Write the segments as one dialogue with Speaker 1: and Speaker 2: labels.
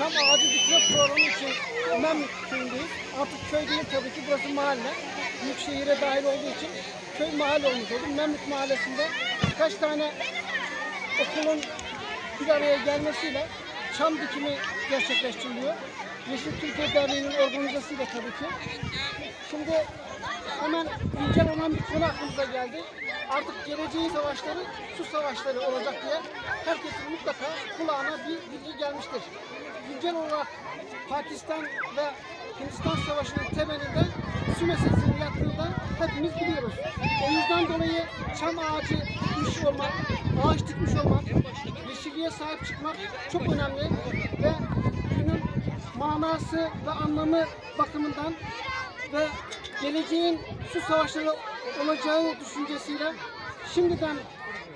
Speaker 1: çam ağacı dikme programı için Memlük köyündeyiz. Artık köy değil tabii ki burası mahalle. Büyük şehire dahil olduğu için köy mahalle olmuş oldu. Memlük mahallesinde birkaç tane okulun bir araya gelmesiyle çam dikimi gerçekleştiriliyor. Yeşil Türkiye Derneği'nin organizasyonuyla tabii ki. Şimdi hemen güncel olan bir konu aklımıza geldi. Artık geleceğin savaşları su savaşları olacak diye herkesin mutlaka kulağına bir bilgi gelmiştir. Güncel olarak Pakistan ve Hindistan Savaşı'nın temelinde su meselesinin yattığından hepimiz biliyoruz. O yüzden dolayı çam ağacı dikmiş olmak, ağaç dikmiş olmak, yeşilliğe sahip çıkmak çok önemli ve günün manası ve anlamı bakımından ve geleceğin su savaşları olacağı düşüncesiyle şimdiden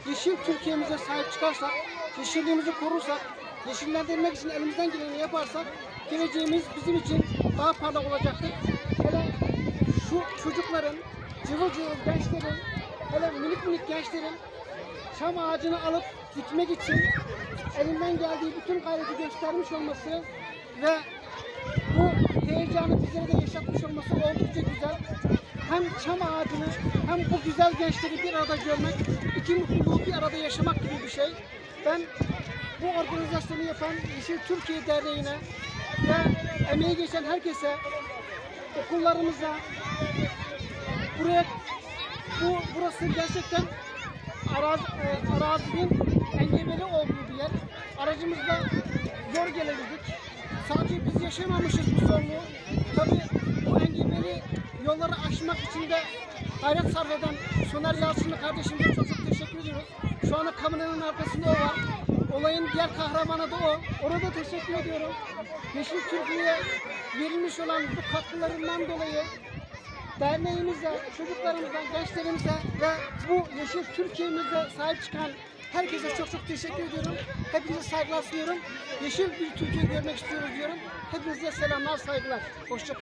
Speaker 1: yeşil Türkiye'mize sahip çıkarsak, yeşilliğimizi korursak, yeşillendirmek için elimizden geleni yaparsak geleceğimiz bizim için daha parlak olacaktır. Hele şu çocukların, cıvıl cıvıl gençlerin, hele minik minik gençlerin çam ağacını alıp dikmek için elinden geldiği bütün gayreti göstermiş olması ve bu heyecanı bizlere de yaşatmış olması oldukça güzel. Hem çam ağacını hem bu güzel gençleri bir arada görmek, iki mutluluğu bir arada yaşamak gibi bir şey. Ben bu organizasyonu yapan Yeşil Türkiye Derneği'ne ve emeği geçen herkese, okullarımıza, buraya bu burası gerçekten araz, e, arazinin engebeli olduğu bir yer. Aracımızla zor gelebildik. Sadece biz yaşamamışız bu sorunu. Tabii bu engebeli yolları aşmak için de gayret sarf eden Soner Yalçınlı kardeşimize çok çok teşekkür ediyoruz. Şu anda kameranın arkasında o var. Olayın diğer kahramanı da o. Ona da teşekkür ediyorum. Yeşil Türkiye'ye verilmiş olan bu katkılarından dolayı derneğimize, çocuklarımıza, gençlerimize ve bu yeşil Türkiye'mize sahip çıkan herkese çok çok teşekkür ediyorum. Hepinize saygılar sunuyorum. Yeşil bir Türkiye görmek istiyoruz diyorum. Hepinize selamlar, saygılar. Hoşça